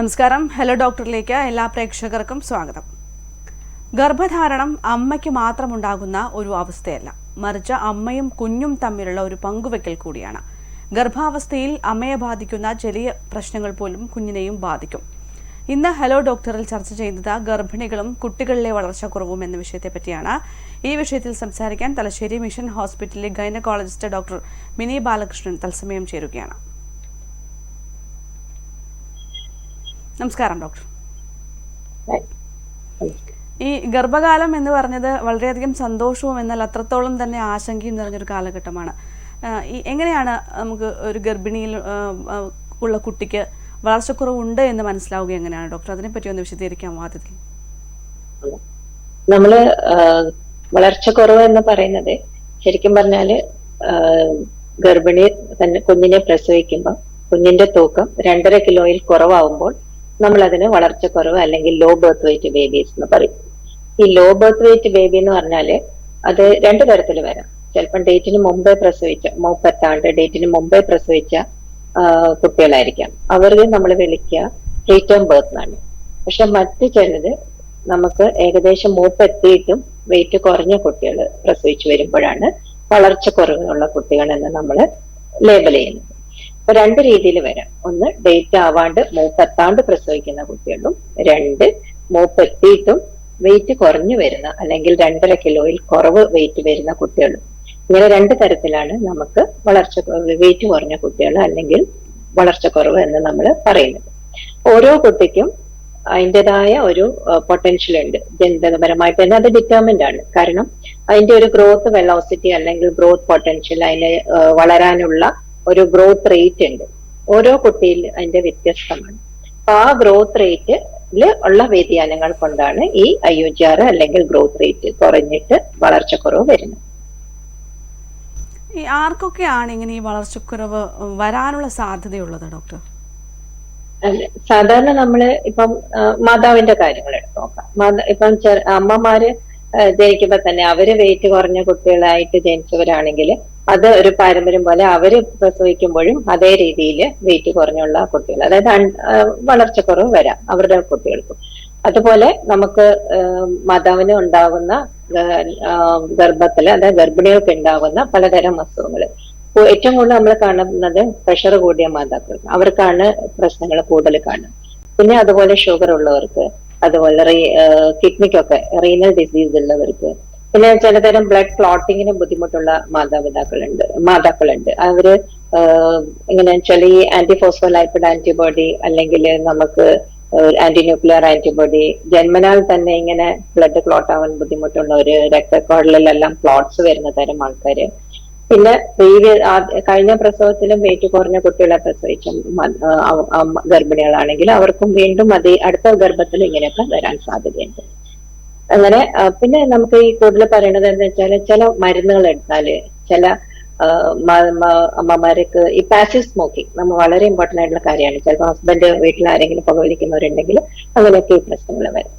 നമസ്കാരം. ഹലോ ഡോക്ടറിലേക്ക് എല്ലാ പ്രേക്ഷകർക്കും സ്വാഗതം. ഗർഭധാരണം അമ്മയ്ക്ക് മാത്രമുണ്ടാകുന്ന ഒരു അവസ്ഥയല്ല. മറിച്ച് അമ്മയും കുഞ്ഞും തമ്മിലുള്ള ഒരു പങ്കുവെക്കൽ കൂടിയാണ്. ഗർഭാവസ്ഥയിൽ അമ്മയെ ബാധിക്കുന്ന ചെറിയ പ്രശ്നങ്ങൾ പോലും കുഞ്ഞിനെയും ബാധിക്കും. ഇന്ന് ഹലോ ഡോക്ടറിൽ ചർച്ച ചെയ്യുന്നത് ഗർഭിണികളും കുട്ടികളിലെ വളർച്ചക്കുറവും എന്ന വിഷയത്തെ പറ്റിയാണ് ഈ വിഷയത്തിൽ സംസാരിക്കാൻ തലശ്ശേരി മിഷൻ ഹോസ്പിറ്റലിലെ ഗൈനക്കോളജിസ്റ്റ് ഡോക്ടർ മിനി ബാലകൃഷ്ണൻ തത്സമയം ചേരുകയാണ്. നമസ്കാരം ഡോക്ടർ. ഈ ഗർഭകാലം എന്ന് പറഞ്ഞത് വളരെയധികം സന്തോഷവും എന്നാൽ അത്രത്തോളം തന്നെ ആശങ്കയും നിറഞ്ഞൊരു കാലഘട്ടമാണ്. ഈ എങ്ങനെയാണ് നമുക്ക് ഒരു ഗർഭിണിയിൽ ഉള്ള കുട്ടിക്ക് വളർച്ചക്കുറവുണ്ട് എന്ന് മനസ്സിലാവുക എങ്ങനെയാണ് ഡോക്ടർ? അതിനെപ്പറ്റി ഒന്ന് വിശദീകരിക്കാൻ ആദ്യത്തിൽ? നമ്മൾ വളർച്ചക്കുറവ് എന്ന് പറയുന്നത് ശരിക്കും പറഞ്ഞാൽ ഗർഭിണി തന്നെ കുഞ്ഞിനെ പ്രസവിക്കുമ്പോൾ കുഞ്ഞിന്റെ തൂക്കം രണ്ടര കിലോയിൽ കുറവാകുമ്പോൾ നമ്മൾ അതിന് വളർച്ചക്കുറവ് അല്ലെങ്കിൽ ലോ ബർത്ത് വെയിറ്റ് ബേബീസ് എന്ന് പറയും. ഈ ലോ ബർത്ത് വെയിറ്റ് ബേബി എന്ന് പറഞ്ഞാൽ അത് രണ്ടു തരത്തിൽ വരാം. ചിലപ്പം ഡേറ്റിന് മുമ്പേ പ്രസവിച്ച മുപ്പത്താണ്ട് ഡേറ്റിന് മുമ്പേ പ്രസവിച്ച കുട്ടികളായിരിക്കാം. അവരെ നമ്മൾ വിളിക്കുക പ്രീറ്റേം ബർത്ത് എന്നാണ്. പക്ഷെ മറ്റു ചിലത് നമുക്ക് ഏകദേശം മൂപ്പെത്തിയിട്ടും വെയിറ്റ് കുറഞ്ഞ കുട്ടികൾ പ്രസവിച്ചു വരുമ്പോഴാണ് വളർച്ച കുറവുള്ള കുട്ടികൾ എന്ന് നമ്മൾ ലേബൽ ചെയ്യുന്നത്. അപ്പൊ രണ്ട് രീതിയിൽ വരാം. ഒന്ന് ഡേറ്റ് ആവാണ്ട് മൂപ്പെത്താണ്ട് പ്രസവിക്കുന്ന കുട്ടികളും രണ്ട് മൂപ്പെത്തിയിട്ടും വെയിറ്റ് കുറഞ്ഞു വരുന്ന അല്ലെങ്കിൽ രണ്ടര കിലോയിൽ കുറവ് വെയിറ്റ് വരുന്ന കുട്ടികളും. ഇങ്ങനെ രണ്ട് തരത്തിലാണ് നമുക്ക് വളർച്ച വെയിറ്റ് കുറഞ്ഞ കുട്ടികൾ അല്ലെങ്കിൽ വളർച്ചക്കുറവ് എന്ന് നമ്മൾ പറയുന്നത്. ഓരോ കുട്ടിക്കും അതിന്റെതായ ഒരു പൊട്ടൻഷ്യൽ ഉണ്ട്. ജനിതകപരമായിട്ട് തന്നെ അത് ഡിറ്റർമിൻഡ് ആണ്. കാരണം അതിന്റെ ഒരു ഗ്രോത്ത് വെലോസിറ്റി അല്ലെങ്കിൽ ഗ്രോത്ത് പൊട്ടൻഷ്യൽ അതിന് വളരാനുള്ള ഒരു ഗ്രോത്ത് റേറ്റ് ഉണ്ട്. ഓരോ കുട്ടിയിൽ അതിന്റെ വ്യത്യസ്തമാണ്. അപ്പൊ ആ ഗ്രോത്ത് റേറ്റ് ഉള്ള വ്യതിയാനങ്ങൾ കൊണ്ടാണ് ഈ ഐ യു ജി ആർ അല്ലെങ്കിൽ ഗ്രോത്ത് റേറ്റ് കുറഞ്ഞിട്ട് വളർച്ചക്കുറവ് വരുന്നത്. ഈ ആർക്കൊക്കെയാണ് ഇങ്ങനെ ഈ വളർച്ചക്കുറവ് വരാനുള്ള സാധ്യതയുള്ളത് ഡോക്ടർ? സാധാരണ നമ്മൾ ഇപ്പം മാതാവിന്റെ കാര്യങ്ങൾ എടുത്ത് നോക്കാം ഇപ്പം അമ്മമാര് ജനിക്കുമ്പോ തന്നെ അവർ വെയിറ്റ് കുറഞ്ഞ കുട്ടികളായിട്ട് ജനിച്ചവരാണെങ്കിൽ അത് ഒരു പാരമ്പര്യം പോലെ അവർ പ്രസവിക്കുമ്പോഴും അതേ രീതിയിൽ വെയിറ്റ് കുറഞ്ഞുള്ള കുട്ടികൾ അതായത് വളർച്ചക്കുറവ് വരാം അവരുടെ കുട്ടികൾക്കും. അതുപോലെ നമുക്ക് മാതാവിന് ഉണ്ടാകുന്ന ഗർഭത്തിൽ അതായത് ഗർഭിണികൾക്ക് ഉണ്ടാകുന്ന പലതരം അസുഖങ്ങൾ ഏറ്റവും കൂടുതൽ നമ്മൾ കാണുന്നത് പ്രഷർ കൂടിയ മാതാക്കൾ അവർക്കാണ് പ്രശ്നങ്ങൾ കൂടുതൽ കാണുക. പിന്നെ അതുപോലെ ഷുഗർ ഉള്ളവർക്ക് അതുപോലെ കിഡ്നിക്കൊക്കെ റീനൽ ഡിസീസ് ഉള്ളവർക്ക് പിന്നെ ചിലതരം ബ്ലഡ് ക്ലോട്ടിങ്ങിന് ബുദ്ധിമുട്ടുള്ള മാതാപിതാക്കളുണ്ട് മാതാക്കളുണ്ട്. അവർ ഇങ്ങനെ വെച്ചാൽ ഈ ആന്റി ഫോസ്ഫോലൈപ്പിഡ് ആന്റിബോഡി അല്ലെങ്കിൽ നമുക്ക് ആന്റി ന്യൂക്ലിയർ ആന്റിബോഡി ജന്മനാൽ തന്നെ ഇങ്ങനെ ബ്ലഡ് ക്ലോട്ട് ആവാൻ ബുദ്ധിമുട്ടുള്ളവര് രക്തക്കുഴലിലെല്ലാം ക്ലോട്ട്സ് വരുന്ന തരം ആൾക്കാര്. പിന്നെ പ്രീവിയസ് കഴിഞ്ഞ പ്രസവത്തിലും വെയിറ്റ് കുറഞ്ഞ കുട്ടികളെ പ്രസവിച്ച ഗർഭിണികളാണെങ്കിൽ അവർക്കും വീണ്ടും അതേ അടുത്ത ഗർഭത്തിൽ ഇങ്ങനെയൊക്കെ വരാൻ സാധ്യതയുണ്ട്. അങ്ങനെ പിന്നെ നമുക്ക് ഈ കൂടുതൽ പറയണത് എന്താ വെച്ചാൽ ചില മരുന്നുകൾ എടുത്താൽ ചില അമ്മമാർക്ക് ഈ പാസീവ് സ്മോക്കിംഗ് നമ്മൾ വളരെ ഇമ്പോർട്ടന്റ് ആയിട്ടുള്ള കാര്യമാണ്. ചിലപ്പോൾ ഹസ്ബൻഡ് വീട്ടിൽ ആരെങ്കിലും പുകവലിക്കുന്നവരുണ്ടെങ്കിൽ അങ്ങനെയൊക്കെ ഈ പ്രശ്നങ്ങൾ വരും.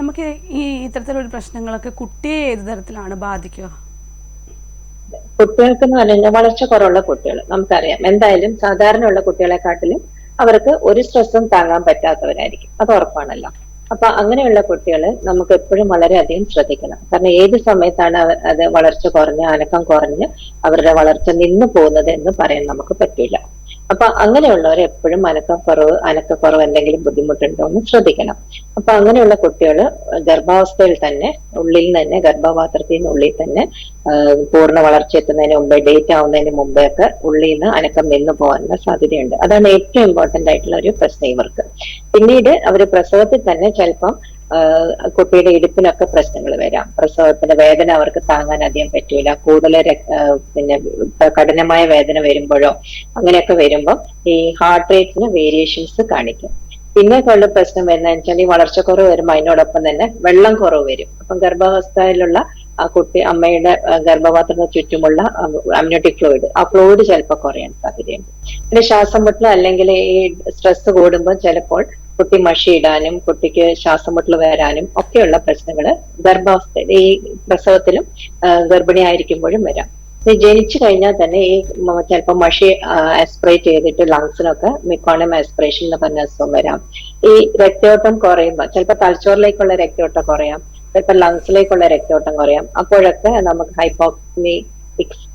നമുക്ക് ഈ ഇത്തരത്തിലുള്ള പ്രശ്നങ്ങളൊക്കെ കുട്ടിയെ ഏത് തരത്തിലാണ് ബാധിക്കുക? കുട്ടികൾക്ക് എന്ന് പറഞ്ഞു കഴിഞ്ഞാൽ വളർച്ച കുറവുള്ള കുട്ടികൾ നമുക്കറിയാം. എന്തായാലും സാധാരണ ഉള്ള കുട്ടികളെക്കാട്ടിലും അവർക്ക് ഒരു സ്ട്രെസ്സും താങ്ങാൻ പറ്റാത്തവരായിരിക്കും. അത് ഉറപ്പാണല്ലോ. അപ്പൊ അങ്ങനെയുള്ള കുട്ടികൾ നമുക്ക് എപ്പോഴും വളരെയധികം ശ്രദ്ധിക്കണം. കാരണം ഏത് സമയത്താണ് അത് വളർച്ച കുറഞ്ഞ് അനക്കം കുറഞ്ഞ് അവരുടെ വളർച്ച നിന്നു പോകുന്നത് എന്ന് പറയാൻ നമുക്ക് പറ്റില്ല. അപ്പൊ അങ്ങനെയുള്ളവർ എപ്പോഴും അനക്കക്കുറവ് അനക്കക്കുറവ് എന്തെങ്കിലും ബുദ്ധിമുട്ടുണ്ടോ എന്ന് ശ്രദ്ധിക്കണം. അപ്പൊ അങ്ങനെയുള്ള കുട്ടികൾ ഗർഭാവസ്ഥയിൽ തന്നെ ഉള്ളിൽ തന്നെ ഗർഭപാത്രത്തിൽ ഉള്ളിൽ തന്നെ പൂർണ വളർച്ച എത്തുന്നതിന് മുമ്പേ ഡേറ്റ് ആവുന്നതിന് മുമ്പേ ഒക്കെ ഉള്ളിൽ നിന്ന് അനക്കം നിന്നു പോകാനുള്ള സാധ്യതയുണ്ട്. അതാണ് ഏറ്റവും ഇമ്പോർട്ടന്റ് ആയിട്ടുള്ള ഒരു പ്രശ്നം ഇവർക്ക്. പിന്നീട് അവർ പ്രസവത്തിൽ തന്നെ ചിലപ്പം കുട്ടിയുടെ ഇടുപ്പിനൊക്കെ പ്രശ്നങ്ങൾ വരാം. പ്രസവത്തിന്റെ വേദന അവർക്ക് താങ്ങാൻ അധികം പറ്റൂല. കൂടുതൽ പിന്നെ കഠിനമായ വേദന വരുമ്പോഴോ അങ്ങനെയൊക്കെ വരുമ്പോൾ ഈ ഹാർട്ട് റേറ്റിന് വേരിയേഷൻസ് കാണിക്കും. പിന്നെ ഉള്ള പ്രശ്നം വരുന്നതെന്ന് വെച്ചാൽ ഈ വളർച്ചക്കുറവ് വരുമ്പോൾ അതിനോടൊപ്പം തന്നെ വെള്ളം കുറവ് വരും. അപ്പം ഗർഭാവസ്ഥയിലുള്ള ആ കുട്ടി അമ്മയുടെ ഗർഭപാത്രത്തിന് ചുറ്റുമുള്ള അമ്യൂട്ടിക് ഫ്ലൂയിഡ് ആ ഫ്ലൂയിഡ് ചിലപ്പോൾ കുറയാൻ സാധ്യതയുണ്ട്. പിന്നെ ശ്വാസം മുട്ടൽ അല്ലെങ്കിൽ ഈ സ്ട്രെസ് കൂടുമ്പോൾ ചിലപ്പോൾ കുട്ടി മഷിയിടാനും കുട്ടിക്ക് ശ്വാസം മുട്ടൽ വരാനും ഒക്കെയുള്ള പ്രശ്നങ്ങൾ ഗർഭാവസ്ഥ ഈ പ്രസവത്തിലും ഗർഭിണിയായിരിക്കുമ്പോഴും വരാം. ജനിച്ചു കഴിഞ്ഞാൽ തന്നെ ഈ ചിലപ്പോൾ മഷി ആസ്പിറേറ്റ് ചെയ്തിട്ട് ലങ്സിനൊക്കെ മിക്കോണം ആസ്പിറേഷൻ എന്ന് പറഞ്ഞ അസുഖം വരാം. ഈ രക്തയോട്ടം കുറയുമ്പോൾ ചിലപ്പോൾ തലച്ചോറിലേക്കുള്ള രക്തയോട്ടം കുറയാം ചിലപ്പോൾ ലങ്സിലേക്കുള്ള രക്തയോട്ടം കുറയാം. അപ്പോഴൊക്കെ നമുക്ക് ഹൈപ്പോക്സിമി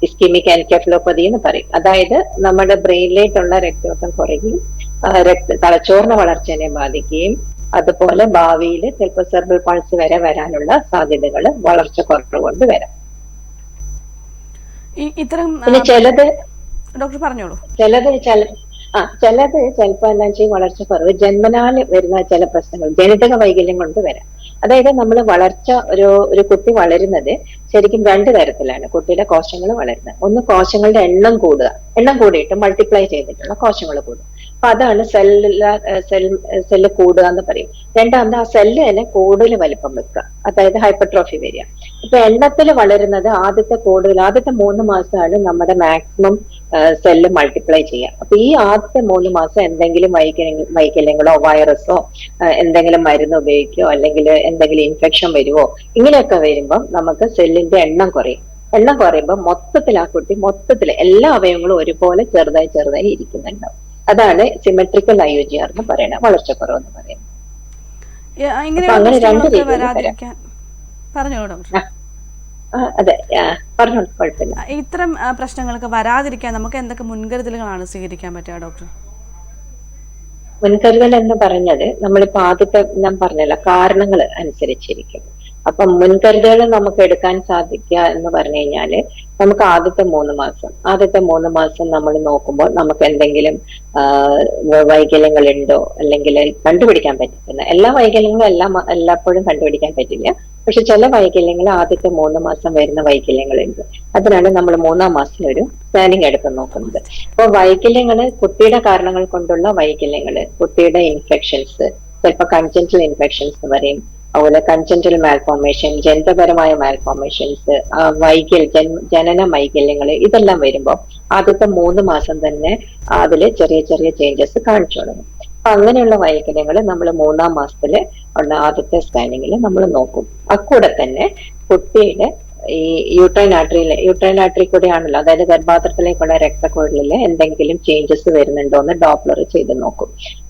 ഇസ്കിമിക് എൻകെഫലോപ്പതി എന്ന് പറയും. അതായത് നമ്മുടെ ബ്രെയിനിലേക്കുള്ള രക്തയോട്ടം കുറയുകയും ആ, രക്ത തലച്ചോറിന് വളർച്ചയെ ബാധിക്കുകയും അതുപോലെ ഭാവിയിൽ ചിലപ്പോൾ സെർബൽ പൾസ് വരെ വരാനുള്ള സാധ്യതകൾ വളർച്ച കുറവുകൊണ്ട് വരാം. ഇത്തരം പിന്നെ ചിലത് ഡോക്ടർ പറഞ്ഞോളൂ. ചിലത് ചില ആ ചിലത് ചിലപ്പോ എന്താ വെച്ചാൽ വളർച്ച കുറവ് ജന്മനാൽ വരുന്ന ചില പ്രശ്നങ്ങൾ ജനിതക വൈകല്യം കൊണ്ട് വരാം. അതായത് നമ്മൾ വളർച്ച ഒരു ഒരു കുട്ടി വളരുന്നത് ശരിക്കും രണ്ട് തരത്തിലാണ്. കുട്ടിയുടെ കോശങ്ങൾ വളരുന്നത്. ഒന്ന് കോശങ്ങളുടെ എണ്ണം കൂടുക. എണ്ണം കൂടിയിട്ട് മൾട്ടിപ്ലൈ ചെയ്തിട്ടുള്ള കോശങ്ങൾ കൂടുക. അപ്പൊ അതാണ് സെല്ല സെൽ സെല്ല് കൂടുക എന്ന് പറയും. രണ്ടാമത് ആ സെല്ല് തന്നെ കൂടുതൽ വലിപ്പം വെക്കുക. അതായത് ഹൈപ്പർട്രോഫി വരിക. ഇപ്പൊ എണ്ണത്തിൽ വളരുന്നത് ആദ്യത്തെ കൂടുതൽ ആദ്യത്തെ മൂന്ന് മാസമാണ് നമ്മുടെ മാക്സിമം സെല്ല് മൾട്ടിപ്ലൈ ചെയ്യുക. അപ്പൊ ഈ ആദ്യത്തെ മൂന്ന് മാസം എന്തെങ്കിലും വൈകല്യ വൈകല്യങ്ങളോ വൈറസോ എന്തെങ്കിലും മരുന്ന് ഉപയോഗിക്കുകയോ അല്ലെങ്കിൽ എന്തെങ്കിലും ഇൻഫെക്ഷൻ വരുവോ ഇങ്ങനെയൊക്കെ വരുമ്പോൾ നമുക്ക് സെല്ലിന്റെ എണ്ണം കുറയും. എണ്ണം കുറയുമ്പോൾ മൊത്തത്തിൽ ആ കുട്ടി മൊത്തത്തിൽ എല്ലാ അവയവങ്ങളും ഒരുപോലെ ചെറുതായി ചെറുതായി ഇരിക്കുന്നുണ്ടാവും. അതാണ് സിമെട്രിക്കൽ ആർ എന്ന് പറയുന്നത് വളർച്ചക്കുറവ് എന്ന് പറയുന്നത് അങ്ങനെ രണ്ട് രീതിയിൽ അതെ പറഞ്ഞോളൂ കുഴപ്പമില്ല. ഇത്തരം പ്രശ്നങ്ങൾക്ക് വരാതിരിക്കാൻ നമുക്ക് എന്തൊക്കെ മുൻകരുതലുകളാണ് സ്വീകരിക്കാൻ പറ്റുക ഡോക്ടർ? മുൻകരുതൽ എന്ന് പറഞ്ഞത് നമ്മളിപ്പോ ആദ്യത്തെ ഞാൻ പറഞ്ഞല്ലോ കാരണങ്ങൾ അനുസരിച്ചിരിക്കും. അപ്പം മുൻകരുതലുകൾ നമുക്ക് എടുക്കാൻ സാധിക്കുക എന്ന് പറഞ്ഞു കഴിഞ്ഞാൽ നമുക്ക് ആദ്യത്തെ മൂന്ന് മാസം ആദ്യത്തെ മൂന്ന് മാസം നമ്മൾ നോക്കുമ്പോൾ നമുക്ക് എന്തെങ്കിലും വൈകല്യങ്ങൾ ഉണ്ടോ അല്ലെങ്കിൽ കണ്ടുപിടിക്കാൻ പറ്റുന്ന എല്ലാ വൈകല്യങ്ങളും എല്ലാ എല്ലാപ്പോഴും കണ്ടുപിടിക്കാൻ പറ്റില്ല. പക്ഷെ ചില വൈകല്യങ്ങൾ ആദ്യത്തെ മൂന്ന് മാസം വരുന്ന വൈകല്യങ്ങളുണ്ട്. അതിനാണ് നമ്മൾ മൂന്നാം മാസം ഒരു സ്കാനിങ് എടുത്ത് നോക്കുന്നത്. അപ്പോൾ വൈകല്യങ്ങൾ കുട്ടിയുടെ കാരണങ്ങൾ കൊണ്ടുള്ള വൈകല്യങ്ങൾ കുട്ടിയുടെ ഇൻഫെക്ഷൻസ് ചിലപ്പോൾ കൺജന്റൽ ഇൻഫെക്ഷൻസ് എന്ന് പറയും. അതുപോലെ കൺജന്റൽ മാൽഫോർമേഷൻ ജനിതപരമായ മാൽഫോർമേഷൻസ് വൈകൽ ജനന വൈകല്യങ്ങൾ ഇതെല്ലാം വരുമ്പോൾ ആദ്യത്തെ മൂന്ന് മാസം തന്നെ അതിൽ ചെറിയ ചെറിയ ചേഞ്ചസ് കാണിച്ചു തുടങ്ങും. അപ്പൊ അങ്ങനെയുള്ള വൈകല്യങ്ങൾ നമ്മൾ മൂന്നാം മാസത്തിൽ ഉള്ള ആദ്യത്തെ സ്കാനിങ്ങിൽ നമ്മൾ നോക്കും. അക്കൂടെ തന്നെ കുട്ടിയുടെ ഈ യൂട്രൈൻ ആർട്ടറിയിലെ യൂട്രൈൻ ആർട്ടറി കൂടെയാണല്ലോ അതായത് ഗർഭാത്രത്തിലേക്കുള്ള രക്തക്കുഴലിൽ എന്തെങ്കിലും ചേഞ്ചസ് വരുന്നുണ്ടോ എന്ന് ഡോപ്ലർ ചെയ്ത് നോക്കും.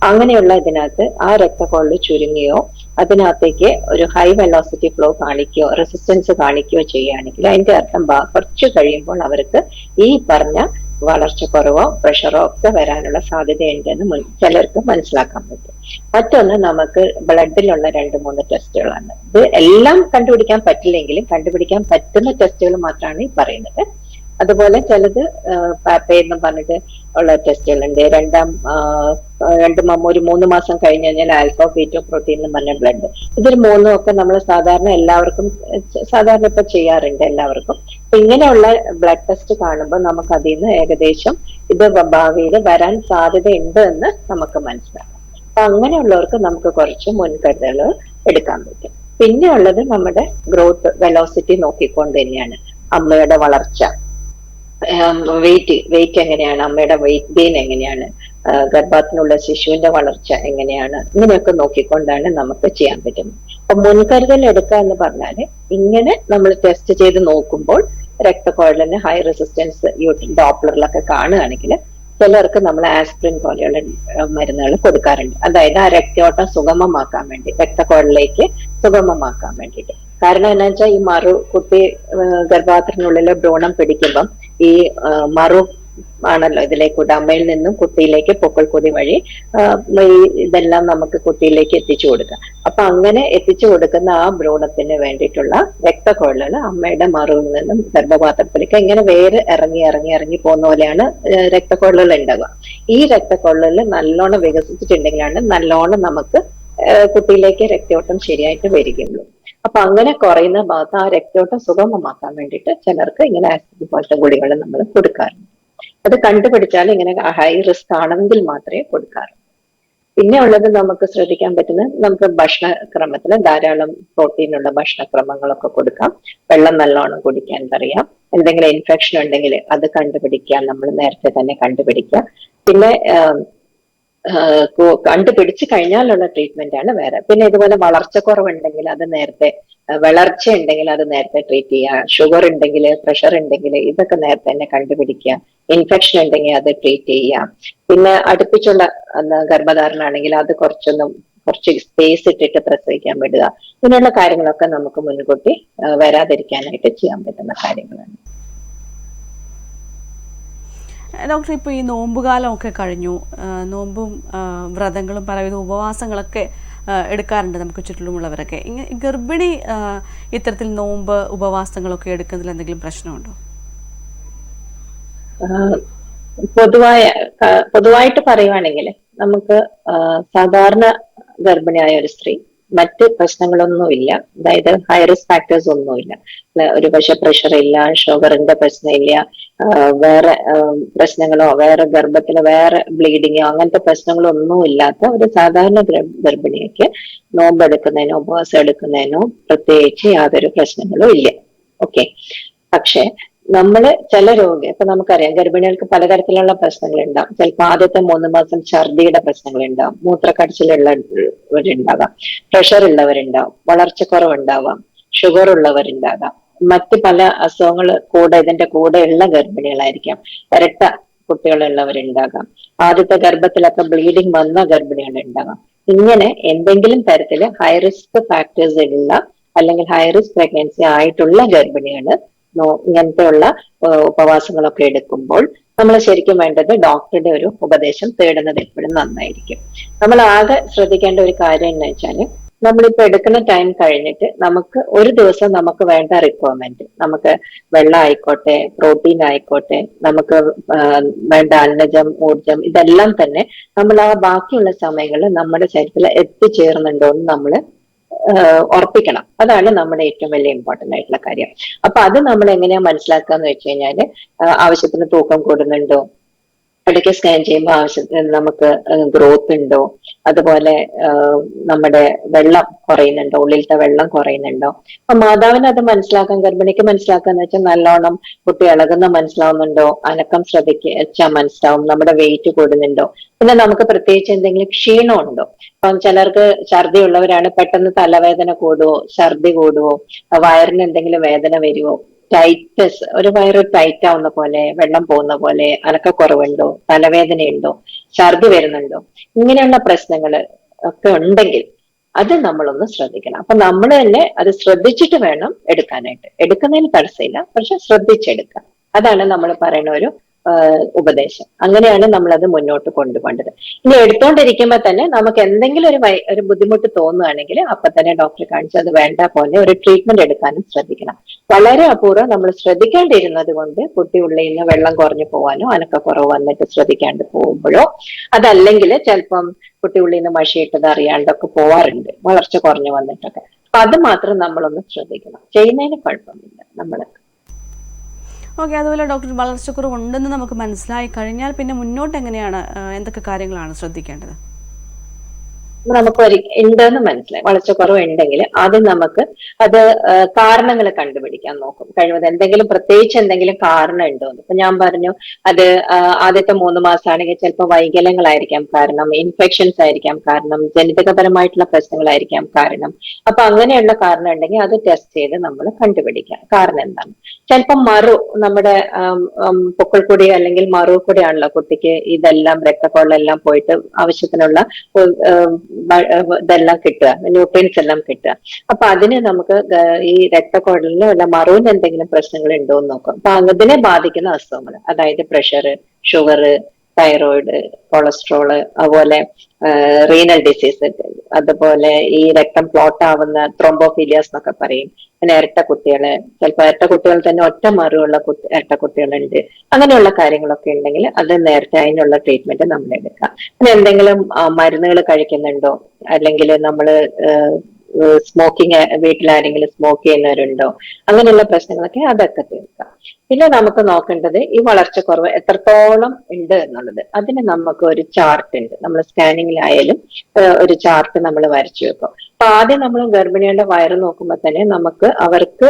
അങ്ങനെയുള്ള ഇതിനകത്ത് ആ രക്തക്കുഴൽ ചുരുങ്ങിയോ അതിനകത്തേക്ക് ഒരു ഹൈ വെലോസിറ്റി ഫ്ലോ കാണിക്കുകയോ റെസിസ്റ്റൻസ് കാണിക്കുകയോ ചെയ്യുകയാണെങ്കിൽ അതിന്റെ അർത്ഥം കുറച്ച് കഴിയുമ്പോൾ അവർക്ക് ഈ പറഞ്ഞ വളർച്ചക്കുറവോ പ്രഷറോ ഒക്കെ വരാനുള്ള സാധ്യതയുണ്ടെന്ന് ചിലർക്ക് മനസ്സിലാക്കാൻ പറ്റും. മറ്റൊന്ന് നമുക്ക് ബ്ലഡിലുള്ള രണ്ട് മൂന്ന് ടെസ്റ്റുകളാണ് ഇത് എല്ലാം കണ്ടുപിടിക്കാൻ പറ്റില്ലെങ്കിലും കണ്ടുപിടിക്കാൻ പറ്റുന്ന ടെസ്റ്റുകൾ മാത്രമാണ് ഈ പറയുന്നത്. അതുപോലെ ചിലത് പാപ്പയെന്നും പറഞ്ഞിട്ട് ഉള്ള ടെസ്റ്റുകളുണ്ട്. രണ്ടാം രണ്ട് ഒരു മൂന്ന് മാസം കഴിഞ്ഞ് കഴിഞ്ഞാൽ ആൽഫ ബീറ്റോ പ്രോട്ടീൻ എന്ന് പറഞ്ഞ ബ്ലഡ്. ഇതിൽ മൂന്നും ഒക്കെ നമ്മൾ സാധാരണ എല്ലാവർക്കും സാധാരണ ഇപ്പൊ ചെയ്യാറുണ്ട് എല്ലാവർക്കും. ഇങ്ങനെയുള്ള ബ്ലഡ് ടെസ്റ്റ് കാണുമ്പോൾ നമുക്ക് അതിൽ നിന്ന് ഏകദേശം ഇത് ഭാവിയിൽ വരാൻ സാധ്യതയുണ്ട് എന്ന് നമുക്ക് മനസ്സിലാക്കാം. അപ്പൊ അങ്ങനെയുള്ളവർക്ക് നമുക്ക് കുറച്ച് മുൻകരുതലുകൾ എടുക്കാൻ പറ്റും. പിന്നെ ഉള്ളത് നമ്മുടെ ഗ്രോത്ത് വെലോസിറ്റി നോക്കിക്കൊണ്ട് തന്നെയാണ് അമ്മയുടെ വളർച്ച. വെയിറ്റ് വെയിറ്റ് എങ്ങനെയാണ്? അമ്മയുടെ വെയിറ്റ് ഗെയിൻ എങ്ങനെയാണ്? ഗർഭത്തിനുള്ള ശിശുവിന്റെ വളർച്ച എങ്ങനെയാണ്? ഇങ്ങനെയൊക്കെ നോക്കിക്കൊണ്ടാണ് നമുക്ക് ചെയ്യാൻ പറ്റുന്നത്. അപ്പൊ മുൻകരുതൽ എടുക്കുക എന്ന് പറഞ്ഞാൽ ഇങ്ങനെ നമ്മൾ ടെസ്റ്റ് ചെയ്ത് നോക്കുമ്പോൾ രക്തക്കുഴലിന് ഹൈ റെസിസ്റ്റൻസ് ഡോപ്ലറിലൊക്കെ കാണുകയാണെങ്കിൽ ചിലർക്ക് നമ്മൾ ആസ്പ്രിൻ പോലെയുള്ള മരുന്നുകൾ കൊടുക്കാറുണ്ട്. അതായത് ആ രക്തയോട്ടം സുഗമമാക്കാൻ വേണ്ടി രക്തക്കുഴലിലേക്ക് സുഗമമാക്കാൻ വേണ്ടിയിട്ട്. കാരണം എന്താ വെച്ചാൽ ഈ മറു കുട്ടി ഗർഭാത്രത്തിനുള്ളിൽ ഭ്രൂണം പിടിക്കുമ്പം ഈ മറു ആണല്ലോ ഇതിലേക്കൂടെ അമ്മയിൽ നിന്നും കുട്ടിയിലേക്ക് പൊക്കൾ കൊതി വഴി ഇതെല്ലാം നമുക്ക് കുട്ടിയിലേക്ക് എത്തിച്ചു കൊടുക്കുക. അപ്പൊ അങ്ങനെ എത്തിച്ചു കൊടുക്കുന്ന ആ ഭ്രൂണത്തിന് വേണ്ടിയിട്ടുള്ള രക്തക്കൊഴലുകൾ അമ്മയുടെ മറുവിൽ നിന്നും ഗർഭപാത്രത്തിലേക്ക് ഇങ്ങനെ വേര് ഇറങ്ങി ഇറങ്ങി ഇറങ്ങി പോകുന്ന പോലെയാണ് രക്തക്കൊഴലുകൾ ഉണ്ടാവുക. ഈ രക്തക്കൊഴലുകൾ നല്ലോണം വികസിച്ചിട്ടുണ്ടെങ്കിലാണ് നല്ലോണം നമുക്ക് കുട്ടിയിലേക്ക് രക്തയോട്ടം ശരിയായിട്ട് വരികയുള്ളൂ. അപ്പൊ അങ്ങനെ കുറയുന്ന ഭാഗത്ത് ആ രക്തയോട്ടം സുഗമമാക്കാൻ വേണ്ടിയിട്ട് ചിലർക്ക് ഇങ്ങനെ ആസിഡ് പോലത്തെ ഗുളികൾ നമ്മൾ കൊടുക്കാറുണ്ട്. അത് കണ്ടുപിടിച്ചാൽ ഇങ്ങനെ ഹൈ റിസ്ക് ആണെങ്കിൽ മാത്രമേ കൊടുക്കാറുള്ളൂ. പിന്നെ ഉള്ളത് നമുക്ക് ശ്രദ്ധിക്കാൻ പറ്റുന്ന നമുക്ക് ഭക്ഷണക്രമത്തിൽ ധാരാളം പ്രോട്ടീനുള്ള ഭക്ഷണക്രമങ്ങളൊക്കെ കൊടുക്കാം. വെള്ളം നല്ലോണം കുടിക്കാൻ പറയാം. എന്തെങ്കിലും ഇൻഫെക്ഷൻ ഉണ്ടെങ്കിൽ അത് കണ്ടുപിടിക്കാൻ നമ്മൾ നേരത്തെ തന്നെ കണ്ടുപിടിക്കുക. പിന്നെ കണ്ടുപിടിച്ച് കഴിഞ്ഞാലുള്ള ട്രീറ്റ്മെന്റ് ആണ് വേറെ. പിന്നെ ഇതുപോലെ വളർച്ച കുറവുണ്ടെങ്കിൽ അത് നേരത്തെ വളർച്ച ഉണ്ടെങ്കിൽ അത് നേരത്തെ ട്രീറ്റ് ചെയ്യുക. ഷുഗർ ഉണ്ടെങ്കിൽ പ്രഷർ ഉണ്ടെങ്കിൽ ഇതൊക്കെ നേരത്തെ തന്നെ കണ്ടുപിടിക്കുക. ഇൻഫെക്ഷൻ ഉണ്ടെങ്കിൽ അത് ട്രീറ്റ് ചെയ്യാം പിന്നെ അടുപ്പിച്ചുള്ള എന്താ, ഗർഭധാരണ ആണെങ്കിൽ അത് കുറച്ചൊന്നും കുറച്ച് സ്പേസ് ഇട്ടിട്ട് പ്രസവിക്കാൻ വിടുക. ഇങ്ങനെയുള്ള കാര്യങ്ങളൊക്കെ നമുക്ക് മുൻകൂട്ടി വരാതിരിക്കാനായിട്ട് ചെയ്യാൻ പറ്റുന്ന കാര്യങ്ങളാണ്. ഡോക്ടർ ഇപ്പോൾ ഈ നോമ്പുകാലമൊക്കെ കഴിഞ്ഞു. നോമ്പും വ്രതങ്ങളും പലവിധ ഉപവാസങ്ങളൊക്കെ എടുക്കാറുണ്ട് നമുക്ക് ചുറ്റിലുമുള്ളവരൊക്കെ. ഇങ്ങനെ ഗർഭിണി ഇത്തരത്തിൽ നോമ്പ് ഉപവാസങ്ങളൊക്കെ എടുക്കുന്നതിൽ എന്തെങ്കിലും പ്രശ്നമുണ്ടോ? പൊതുവായ പൊതുവായിട്ട് പറയുവാണെങ്കിൽ നമുക്ക് സാധാരണ ഗർഭിണിയായ ഒരു സ്ത്രീ മറ്റ് പ്രശ്നങ്ങളൊന്നുമില്ല. അതായത് ഹൈ റിസ്ക് ഫാക്ടേഴ്സ് ഒന്നുമില്ല. ഒരു പക്ഷെ പ്രഷർ ഇല്ല ഷുഗറിന്റെ പ്രശ്നമില്ല വേറെ പ്രശ്നങ്ങളോ വേറെ ഗർഭത്തിലെ വേറെ ബ്ലീഡിങ്ങോ അങ്ങനത്തെ പ്രശ്നങ്ങളോ ഒന്നും ഇല്ലാത്ത ഒരു സാധാരണ ഗർഭിണിയൊക്കെ നോമ്പ് എടുക്കുന്നതിനോ ഉപവാസം എടുക്കുന്നതിനോ പ്രത്യേകിച്ച് യാതൊരു പ്രശ്നങ്ങളും ഇല്ല. ഓക്കെ പക്ഷെ നമ്മൾ ചില രോഗി ഇപ്പൊ നമുക്കറിയാം ഗർഭിണികൾക്ക് പലതരത്തിലുള്ള പ്രശ്നങ്ങൾ ഉണ്ടാവും ചിലപ്പോൾ ആദ്യത്തെ മൂന്ന് മാസം ഛർദിയുടെ പ്രശ്നങ്ങൾ ഉണ്ടാവും മൂത്രക്കടച്ചിലുള്ളവരുണ്ടാകാം പ്രഷർ ഉള്ളവരുണ്ടാവും. വളർച്ചക്കുറവുണ്ടാവാം. ഷുഗർ ഉള്ളവരുണ്ടാകാം. മറ്റ് പല അസുഖങ്ങൾ കൂടെ ഇതിന്റെ കൂടെ ഉള്ള ഗർഭിണികളായിരിക്കാം. ഇരട്ട കുട്ടികളുള്ളവരുണ്ടാകാം. ആദ്യത്തെ ഗർഭത്തിലൊക്കെ ബ്ലീഡിങ് വന്ന ഗർഭിണികൾ ഉണ്ടാകാം ഇങ്ങനെ എന്തെങ്കിലും തരത്തിൽ ഹൈ റിസ്ക് ഫാക്ടേഴ്സ് ഉള്ള അല്ലെങ്കിൽ ഹൈ റിസ്ക് പ്രഗ്നൻസി ആയിട്ടുള്ള ഗർഭിണികൾ ഇങ്ങനത്തെ ഉള്ള ഏഹ് ഉപവാസങ്ങളൊക്കെ എടുക്കുമ്പോൾ നമ്മൾ ശരിക്കും വേണ്ടത് ഡോക്ടറുടെ ഒരു ഉപദേശം തേടുന്നത് എപ്പോഴും നന്നായിരിക്കും. നമ്മൾ ആകെ ശ്രദ്ധിക്കേണ്ട ഒരു കാര്യം എന്ന് വെച്ചാൽ നമ്മളിപ്പോ എടുക്കുന്ന ടൈം കഴിഞ്ഞിട്ട് നമുക്ക് ഒരു ദിവസം നമുക്ക് വേണ്ട റിക്വയർമെന്റ് നമുക്ക് വെള്ളം ആയിക്കോട്ടെ പ്രോട്ടീൻ ആയിക്കോട്ടെ നമുക്ക് വേണ്ട അന്നജം ഊർജം ഇതെല്ലാം തന്നെ നമ്മൾ ആ ബാക്കിയുള്ള സമയങ്ങളിൽ നമ്മുടെ ശരീരത്തിൽ എത്തിച്ചേർന്നുണ്ടോ എന്ന് നമ്മൾ ഉറപ്പിക്കണം. അതാണ് നമ്മുടെ ഏറ്റവും വലിയ ഇമ്പോർട്ടന്റ് ആയിട്ടുള്ള കാര്യം. അപ്പൊ അത് നമ്മൾ എങ്ങനെയാ മനസ്സിലാക്കുക എന്ന് വെച്ച് കഴിഞ്ഞാൽ ആവശ്യത്തിന് തൂക്കം കൂടുന്നുണ്ടോ? ഇടയ്ക്ക് സ്കാൻ ചെയ്യുമ്പോൾ ആവശ്യത്തിന് നമുക്ക് ഗ്രോത്ത് ഉണ്ടോ? അതുപോലെ നമ്മുടെ വെള്ളം കുറയുന്നുണ്ടോ? ഉള്ളിലത്തെ വെള്ളം കുറയുന്നുണ്ടോ? അപ്പൊ മാതാവിന് അത് മനസ്സിലാക്കാൻ ഗർഭിണിക്ക് മനസ്സിലാക്കാന്ന് വെച്ചാൽ നല്ലോണം കുട്ടി ഇളകുന്ന മനസ്സിലാവുന്നുണ്ടോ? അനക്കം ശ്രദ്ധിച്ചാൽ മനസ്സിലാവും. നമ്മുടെ വെയിറ്റ് കൂടുന്നുണ്ടോ? പിന്നെ നമുക്ക് പ്രത്യേകിച്ച് എന്തെങ്കിലും ക്ഷീണം ഉണ്ടോ? അപ്പം ചിലർക്ക് ഛർദി ഉള്ളവരാണ് പെട്ടെന്ന് തലവേദന കൂടുവോ ഛർദി കൂടുവോ വയറിന് എന്തെങ്കിലും വേദന വരുവോ? ടൈറ്റ്നസ് ഒരു വയറ് ടൈറ്റ് ആവുന്ന പോലെ വെള്ളം പോകുന്ന പോലെ അനക്ക അനക്കക്കുറവുണ്ടോ തലവേദനയുണ്ടോ ഛർദി വരുന്നുണ്ടോ ഇങ്ങനെയുള്ള പ്രശ്നങ്ങൾ ഒക്കെ ഉണ്ടെങ്കിൽ അത് നമ്മളൊന്ന് ശ്രദ്ധിക്കണം. അപ്പൊ നമ്മൾ തന്നെ അത് ശ്രദ്ധിച്ചിട്ട് വേണം എടുക്കാനായിട്ട്. എടുക്കുന്നതിന് തടസ്സമില്ല പക്ഷെ ശ്രദ്ധിച്ചെടുക്കാം അതാണ് നമ്മൾ പറയുന്ന ഒരു ഉപദേശം. അങ്ങനെയാണ് നമ്മൾ അത് മുന്നോട്ട് കൊണ്ടുപോകേണ്ടത് ഇനി എടുത്തോണ്ടിരിക്കുമ്പോ തന്നെ നമുക്ക് എന്തെങ്കിലും ഒരു ഒരു ബുദ്ധിമുട്ട് തോന്നുകയാണെങ്കിൽ അപ്പൊ തന്നെ ഡോക്ടറെ കാണിച്ച് അത് വേണ്ട പോലെ ഒരു ട്രീറ്റ്മെന്റ് എടുക്കാനും ശ്രദ്ധിക്കണം. വളരെ അപൂർവം നമ്മൾ ശ്രദ്ധിക്കാണ്ടിരുന്നത് കൊണ്ട് കുട്ടി ഉള്ളിൽ നിന്ന് വെള്ളം കുറഞ്ഞു പോകാനോ അനക്കക്കുറവ് വന്നിട്ട് ശ്രദ്ധിക്കാണ്ട് പോകുമ്പോഴോ അതല്ലെങ്കിൽ ചിലപ്പം കുട്ടി ഉള്ളിൽ നിന്ന് മഷിയിട്ടത് അറിയാണ്ടൊക്കെ പോവാറുണ്ട് വളർച്ച കുറഞ്ഞു വന്നിട്ടൊക്കെ. അപ്പൊ അത് മാത്രം നമ്മളൊന്ന് ശ്രദ്ധിക്കണം. ചെയ്യുന്നതിന് കുഴപ്പമില്ല. നമ്മൾ ഓക്കെ അതുപോലെ ഡോക്ടർ വളർച്ചക്കുറവ് ഉണ്ടെന്ന് നമുക്ക് മനസ്സിലായി കഴിഞ്ഞാൽ പിന്നെ മുന്നോട്ട് എങ്ങനെയാണ് എന്തൊക്കെ കാര്യങ്ങളാണ് ശ്രദ്ധിക്കേണ്ടത്? നമുക്ക് ഒരു ഉണ്ടെന്ന് മനസ്സിലായി. വളർച്ചക്കുറവ് ഉണ്ടെങ്കിൽ ആദ്യം നമുക്ക് അത് കാരണങ്ങൾ കണ്ടുപിടിക്കാൻ നോക്കും. കഴിവത് എന്തെങ്കിലും പ്രത്യേകിച്ച് എന്തെങ്കിലും കാരണം ഉണ്ടോ എന്ന്. ഇപ്പൊ ഞാൻ പറഞ്ഞു അത് ആദ്യത്തെ മൂന്ന് മാസമാണെങ്കിൽ ചിലപ്പോൾ വൈകല്യങ്ങളായിരിക്കാം കാരണം ഇൻഫെക്ഷൻസ് ആയിരിക്കാം കാരണം ജനിതകപരമായിട്ടുള്ള പ്രശ്നങ്ങളായിരിക്കാം കാരണം. അപ്പൊ അങ്ങനെയുള്ള കാരണം ഉണ്ടെങ്കിൽ അത് ടെസ്റ്റ് ചെയ്ത് നമ്മൾ കണ്ടുപിടിക്കാം. കാരണം എന്താണ്? ചിലപ്പോൾ മറു നമ്മുടെ പൊക്കൾ കൂടി അല്ലെങ്കിൽ മറു കൂടിയാണല്ലോ കുട്ടിക്ക് ഇതെല്ലാം രക്തക്കൊള്ളെല്ലാം പോയിട്ട് ആവശ്യത്തിനുള്ള ഇതെല്ലാം കിട്ടുക. ന്യൂട്രിയൻസ് എല്ലാം കിട്ടുക. അപ്പൊ അതിന് നമുക്ക് ഈ രക്തക്കുഴലിനോ അല്ല മറുവിന് എന്തെങ്കിലും പ്രശ്നങ്ങൾ ഉണ്ടോ എന്ന് നോക്കാം. അപ്പൊ അതിനെ ബാധിക്കുന്ന അസുഖങ്ങൾ അതായത് പ്രഷർ ഷുഗർ തൈറോയിഡ് കൊളസ്ട്രോൾ അതുപോലെ റീനൽ ഡിസീസ് അതുപോലെ ഈ രക്തം പ്ലോട്ട് ആവുന്ന ത്രോംബോഫീലിയാസ് എന്നൊക്കെ പറയും. പിന്നെ ഇരട്ട കുട്ടികൾ ചിലപ്പോൾ ഇരട്ട കുട്ടികൾ തന്നെ ഒറ്റ മറിവുള്ള കുട്ടി ഇരട്ട കുട്ടികളുണ്ട്. അങ്ങനെയുള്ള കാര്യങ്ങളൊക്കെ ഉണ്ടെങ്കിൽ അത് നേരത്തെ അതിനുള്ള ട്രീറ്റ്മെന്റ് നമ്മൾ എടുക്കാം പിന്നെ എന്തെങ്കിലും മരുന്നുകൾ കഴിക്കുന്നുണ്ടോ? അല്ലെങ്കിൽ നമ്മൾ സ്മോക്കിംഗ് വീട്ടിലാരെങ്കിലും സ്മോക്ക് ചെയ്യുന്നവരുണ്ടോ? അങ്ങനെയുള്ള പ്രശ്നങ്ങളൊക്കെ അതൊക്കെ തീർക്കാം. പിന്നെ നമുക്ക് നോക്കേണ്ടത് ഈ വളർച്ചക്കുറവ് എത്രത്തോളം ഉണ്ട് എന്നുള്ളത്. അതിന് നമുക്ക് ഒരു ചാർട്ട് ഉണ്ട്. നമ്മൾ സ്കാനിങ്ങിലായാലും ഒരു ചാർട്ട് നമ്മൾ വരച്ചു വെക്കും. അപ്പൊ ആദ്യം നമ്മൾ ഗർഭിണികളുടെ വയറ് നോക്കുമ്പോൾ തന്നെ നമുക്ക് അവർക്ക്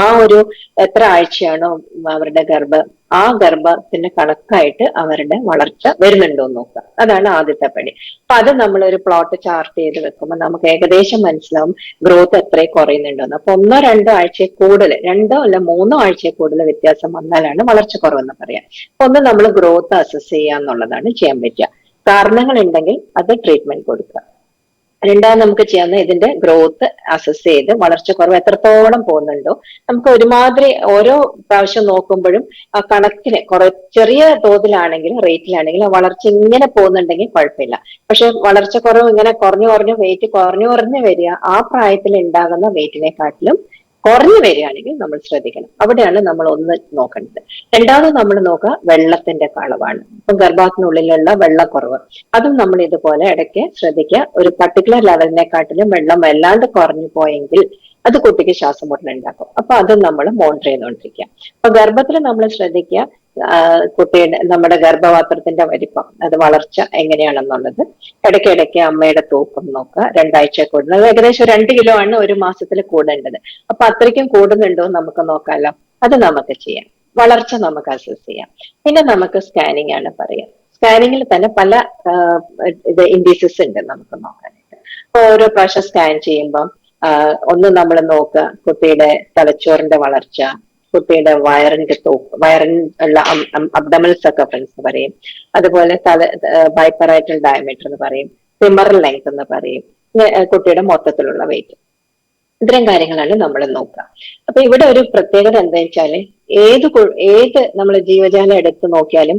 ആ ഒരു എത്ര ആഴ്ചയാണോ അവരുടെ ഗർഭ? ആ ഗർഭത്തിന്റെ കണക്കായിട്ട് അവരുടെ വളർച്ച വരുന്നുണ്ടോ എന്ന് നോക്കുക. അതാണ് ആദ്യത്തെ പടി. അപ്പൊ അത് നമ്മൾ ഒരു പ്ലോട്ട് ചാർട്ട് ചെയ്ത് വെക്കുമ്പോൾ നമുക്ക് ഏകദേശം മനസ്സിലാവും ഗ്രോത്ത് എത്ര കുറയുന്നുണ്ടോന്ന്. അപ്പൊ ഒന്നോ രണ്ടോ ആഴ്ച കൂടുതൽ രണ്ടോ അല്ല മൂന്നോ ആഴ്ച കൂടുതൽ വ്യത്യാസം വന്നാലാണ് വളർച്ച കുറവെന്ന് പറയാം. അപ്പൊ ഒന്ന് നമ്മൾ ഗ്രോത്ത് അസസ് ചെയ്യുക എന്നുള്ളതാണ് ചെയ്യാൻ പറ്റുക. കാരണങ്ങൾ ഉണ്ടെങ്കിൽ അത് ട്രീറ്റ്മെന്റ് കൊടുക്കുക. രണ്ടാമത് നമുക്ക് ചെയ്യാവുന്ന ഇതിന്റെ ഗ്രോത്ത് അസസ് ചെയ്ത് വളർച്ച കുറവ് എത്രത്തോളം പോകുന്നുണ്ടോ നമുക്ക് ഒരുമാതിരി ഓരോ പ്രാവശ്യം നോക്കുമ്പോഴും ആ കണക്കിന് കുറെ ചെറിയ തോതിലാണെങ്കിലും റേറ്റിലാണെങ്കിലും വളർച്ച ഇങ്ങനെ പോകുന്നുണ്ടെങ്കിൽ കുഴപ്പമില്ല. പക്ഷെ വളർച്ച കുറവ് ഇങ്ങനെ കുറഞ്ഞു കുറഞ്ഞു വെയിറ്റ് കുറഞ്ഞു കുറഞ്ഞു വരിക ആ പ്രായത്തിൽ ഉണ്ടാകുന്ന വെയിറ്റിനെക്കാട്ടിലും കുറഞ്ഞു വരികയാണെങ്കിൽ നമ്മൾ ശ്രദ്ധിക്കണം. അവിടെയാണ് നമ്മൾ ഒന്ന് നോക്കേണ്ടത്. രണ്ടാമത് നമ്മൾ നോക്കുക വെള്ളത്തിന്റെ കളവാണ് ഇപ്പൊ ഗർഭാത്തിനുള്ളിലുള്ള വെള്ളക്കുറവ്. അതും നമ്മൾ ഇതുപോലെ ഇടയ്ക്ക് ശ്രദ്ധിക്കുക. ഒരു പർട്ടിക്കുലർ ലെവലിനെക്കാട്ടിലും വെള്ളം വല്ലാണ്ട് കുറഞ്ഞു പോയെങ്കിൽ അത് കുട്ടിക്ക് ശ്വാസം മുട്ടലുണ്ടാക്കും അപ്പൊ അതും നമ്മൾ മോണിറ്റർ ചെയ്തുകൊണ്ടിരിക്കുക. അപ്പൊ ഗർഭത്തിൽ നമ്മൾ ശ്രദ്ധിക്കുക കുട്ടിയുടെ നമ്മുടെ ഗർഭപാത്രത്തിന്റെ വലിപ്പം അത് വളർച്ച എങ്ങനെയാണെന്നുള്ളത്. ഇടയ്ക്കിടയ്ക്ക് അമ്മയുടെ തൂക്കം നോക്കുക രണ്ടാഴ്ച കൂടുന്നത്. ഏകദേശം രണ്ട് കിലോ ആണ് ഒരു മാസത്തിൽ കൂടേണ്ടത് അപ്പൊ അത്രയ്ക്കും കൂടുന്നുണ്ടോ നമുക്ക് നോക്കാമല്ലോ അത് നമുക്ക് ചെയ്യാം. വളർച്ച നമുക്ക് അസസ് ചെയ്യാം. പിന്നെ നമുക്ക് സ്കാനിങ് ആണ് പറയാം. സ്കാനിങ്ങിൽ തന്നെ പല ഇത് ഇൻഡീസസ് ഉണ്ട് നമുക്ക് നോക്കാനായിട്ട്. അപ്പൊ ഓരോ പ്രാവശ്യം സ്കാൻ ചെയ്യുമ്പം ഒന്ന് നമ്മൾ നോക്കുക കുട്ടിയുടെ തലച്ചോറിന്റെ വളർച്ച കുട്ടിയുടെ വയറിന്റെ തോക്ക് വയറിന് ഉള്ള അബ്ഡമൽ സർക്കംഫറൻസ് എന്ന് പറയും. അതുപോലെ തല ബൈപ്പറൈറ്റൽ ഡയമീറ്റർ എന്ന് പറയും. സിമറൽ ലെങ്ത് എന്ന് പറയും. കുട്ടിയുടെ മൊത്തത്തിലുള്ള വെയിറ്റ് ഇത്തരം കാര്യങ്ങളാണ് നമ്മൾ നോക്കുക. അപ്പൊ ഇവിടെ ഒരു പ്രത്യേകത എന്താ വെച്ചാൽ ഏത് ഏത് നമ്മൾ ജീവജാലം എടുത്ത് നോക്കിയാലും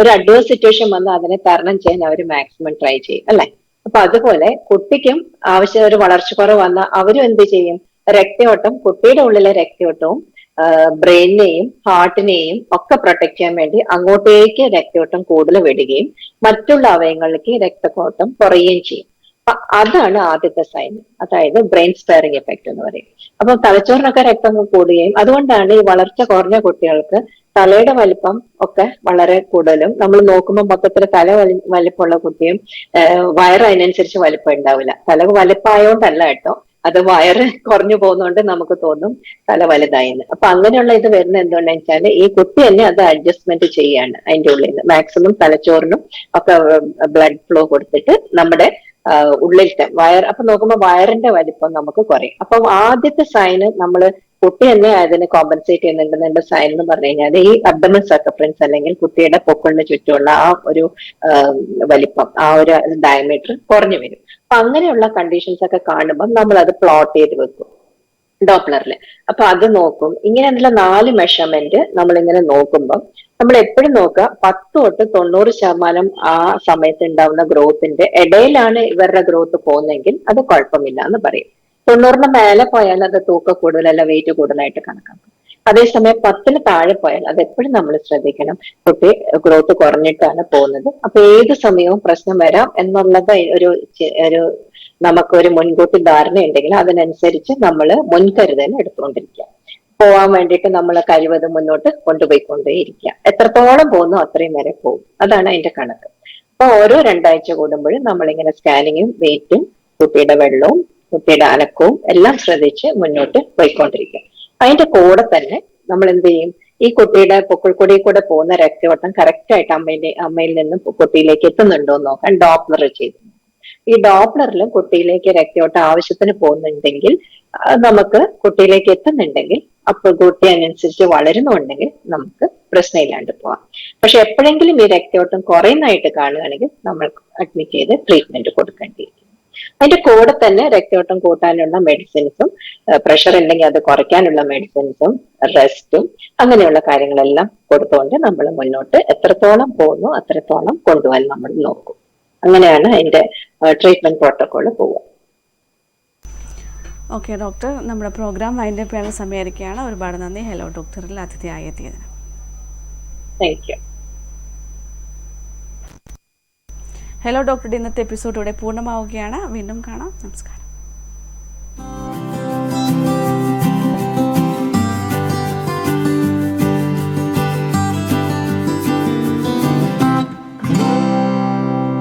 ഒരു അഡ്വേഴ്സ് സിറ്റുവേഷൻ വന്ന് അതിനെ തരണം ചെയ്യാൻ അവർ മാക്സിമം ട്രൈ ചെയ്യും അല്ലെ? അപ്പൊ അതുപോലെ കുട്ടിക്കും ആവശ്യം ഒരു വളർച്ച കുറവ് വന്നാൽ അവരും എന്ത് ചെയ്യും? രക്തയോട്ടം കുട്ടിയുടെ ഉള്ളിലെ രക്തയോട്ടവും ബ്രെയിനിനെയും ഹാർട്ടിനെയും ഒക്കെ പ്രൊട്ടക്ട് ചെയ്യാൻ വേണ്ടി അങ്ങോട്ടേക്ക് രക്തയോട്ടം കൂടുതൽ വിടുകയും മറ്റുള്ള അവയവങ്ങളിലേക്ക് രക്തക്കോട്ടം കുറയുകയും ചെയ്യും. അപ്പൊ അതാണ് ആദ്യത്തെ സൈൻ അതായത് ബ്രെയിൻ സ്പെയറിംഗ് എഫക്റ്റ് എന്ന് പറയും. അപ്പൊ തലച്ചോറിനൊക്കെ രക്തം കൂടുകയും അതുകൊണ്ടാണ് ഈ വളർച്ച കുറഞ്ഞ കുട്ടികൾക്ക് തലയുടെ വലിപ്പം ഒക്കെ വളരെ കൂടുതലും. നമ്മൾ നോക്കുമ്പോൾ മൊത്തത്തിൽ തല വലി വലിപ്പമുള്ള കുട്ടിയും വയറ് അതിനനുസരിച്ച് വലിപ്പം ഉണ്ടാവില്ല. തല വലിപ്പമായോണ്ടല്ല കേട്ടോ. അത് വയറ് കുറഞ്ഞു പോകുന്നോണ്ട് നമുക്ക് തോന്നും തല വലുതായെന്ന്. അപ്പൊ അങ്ങനെയുള്ള ഇത് വരുന്ന എന്തുകൊണ്ടാന്ന് വെച്ചാൽ ഈ കുട്ടി തന്നെ അത് അഡ്ജസ്റ്റ്മെന്റ് ചെയ്യാണ് അതിന്റെ ഉള്ളിൽ നിന്ന് മാക്സിമം തലച്ചോറിനും ഒക്കെ ബ്ലഡ് ഫ്ലോ കൊടുത്തിട്ട് നമ്മുടെ ഉള്ളിലത്തെ വയർ. അപ്പൊ നോക്കുമ്പോൾ വയറിന്റെ വലിപ്പം നമുക്ക് കുറയും. അപ്പൊ ആദ്യത്തെ സൈന് നമ്മൾ കുട്ടി തന്നെ അതിന് കോമ്പൻസേറ്റ് ചെയ്യുന്നുണ്ടെന്നുണ്ട് സൈൻ എന്ന് പറഞ്ഞു കഴിഞ്ഞാൽ ഈ അബ്ഡമൻ സർക്കഫറൻസ് അല്ലെങ്കിൽ കുട്ടിയുടെ പൊക്കളിന് ചുറ്റുമുള്ള ആ ഒരു വലിപ്പം ആ ഒരു ഡയമീറ്റർ കുറഞ്ഞു വരും. അപ്പൊ അങ്ങനെയുള്ള കണ്ടീഷൻസ് ഒക്കെ കാണുമ്പോൾ നമ്മൾ അത് പ്ലോട്ട് ചെയ്ത് വെക്കും ഡോപ്ലറിൽ അപ്പൊ അത് നോക്കും. ഇങ്ങനെ ഇങ്ങനെയുള്ള നാല് മെഷർമെന്റ് നമ്മൾ ഇങ്ങനെ നോക്കുമ്പോൾ നമ്മൾ എപ്പോഴും നോക്കുക പത്ത് തൊട്ട് തൊണ്ണൂറ് ശതമാനം ആ സമയത്ത് ഉണ്ടാവുന്ന ഗ്രോത്തിന്റെ ഇടയിലാണ് ഇവരുടെ ഗ്രോത്ത് പോകുന്നതെങ്കിൽ അത് കുഴപ്പമില്ല എന്ന് പറയും. തൊണ്ണൂറിന് മേലെ പോയാൽ അത് തൂക്ക കൂടുതലല്ല വെയിറ്റ് കൂടുതലായിട്ട് കണക്കാക്കും. അതേസമയം പത്തിന് താഴെ പോയാൽ അത് എപ്പോഴും നമ്മൾ ശ്രദ്ധിക്കണം. കുട്ടി ഗ്രോത്ത് കുറഞ്ഞിട്ടാണ് പോകുന്നത്. അപ്പൊ ഏത് സമയവും പ്രശ്നം വരാം എന്നുള്ളത് ഒരു ഒരു നമുക്കൊരു മുൻകൂട്ടി ധാരണ ഉണ്ടെങ്കിൽ അതിനനുസരിച്ച് നമ്മൾ മുൻകരുതൽ എടുത്തുകൊണ്ടിരിക്കുക. പോവാൻ വേണ്ടിയിട്ട് നമ്മൾ കഴിവതും മുന്നോട്ട് കൊണ്ടുപോയിക്കൊണ്ടേയിരിക്കുക. എത്രത്തോളം പോകുന്നു അത്രയും വരെ പോകും. അതാണ് അതിന്റെ കണക്ക്. അപ്പൊ ഓരോ രണ്ടാഴ്ച കൂടുമ്പോഴും നമ്മളിങ്ങനെ സ്കാനിങ്ങും വെയിറ്റും കുട്ടിയുടെ വെള്ളവും കുട്ടിയുടെ അനക്കവും എല്ലാം ശ്രദ്ധിച്ച് മുന്നോട്ട് പോയിക്കൊണ്ടിരിക്കുക. അതിന്റെ കൂടെ തന്നെ നമ്മൾ എന്ത് ചെയ്യും? ഈ കുട്ടിയുടെ പൊക്കിൾക്കൊടിയിൽ കൂടെ പോകുന്ന രക്തവട്ടം കറക്റ്റ് ആയിട്ട് അമ്മയുടെ അമ്മയിൽ നിന്നും കുട്ടിയിലേക്ക് എത്തുന്നുണ്ടോ എന്ന് നോക്കാൻ ഡോപ്ലർ ചെയ്തു. ഈ ഡോപ്ലറിലും കുട്ടിയിലേക്ക് രക്തയോട്ടം ആവശ്യത്തിന് പോകുന്നുണ്ടെങ്കിൽ നമുക്ക് കുട്ടിയിലേക്ക് എത്തുന്നുണ്ടെങ്കിൽ അപ്പോൾ കുട്ടി അതിനനുസരിച്ച് വളരുന്നുണ്ടെങ്കിൽ നമുക്ക് പ്രശ്നമില്ലാണ്ട് പോവാം. പക്ഷെ എപ്പോഴെങ്കിലും ഈ രക്തയോട്ടം കുറയുന്നതായിട്ട് കാണുകയാണെങ്കിൽ നമ്മൾ അഡ്മിറ്റ് ചെയ്ത് ട്രീറ്റ്മെന്റ് കൊടുക്കേണ്ടിയിരിക്കും അതിന്റെ കൂടെ തന്നെ രക്തയോട്ടം കൂട്ടാനുള്ള മെഡിസിൻസും പ്രഷർ ഉണ്ടെങ്കിൽ അത് കുറയ്ക്കാനുള്ള മെഡിസിൻസും റെസ്റ്റും അങ്ങനെയുള്ള കാര്യങ്ങളെല്ലാം കൊടുത്തുകൊണ്ട് നമ്മൾ മുന്നോട്ട് എത്രത്തോളം പോകുന്നു അത്രത്തോളം കൊണ്ടുപോകാൻ നമ്മൾ നോക്കും. അങ്ങനെയാണ് അതിന്റെ ട്രീറ്റ്മെന്റ് പ്രോട്ടോകോൾ പോവുക. ഓക്കെ ഡോക്ടർ നമ്മുടെ പ്രോഗ്രാം വൈൻഡപ്പ് ചെയ്യാനുള്ള സമയമായിരിക്കുകയാണ് ഒരുപാട് നന്ദി. ഹലോ ഡോക്ടറിൽ അതിഥിയായി എത്തിയതിന്. താങ്ക് യു ഹലോ ഡോക്ടറുടെ ഇന്നത്തെ എപ്പിസോഡ് ഇവിടെ പൂർണമാവുകയാണ്. വീണ്ടും കാണാം. നമസ്കാരം.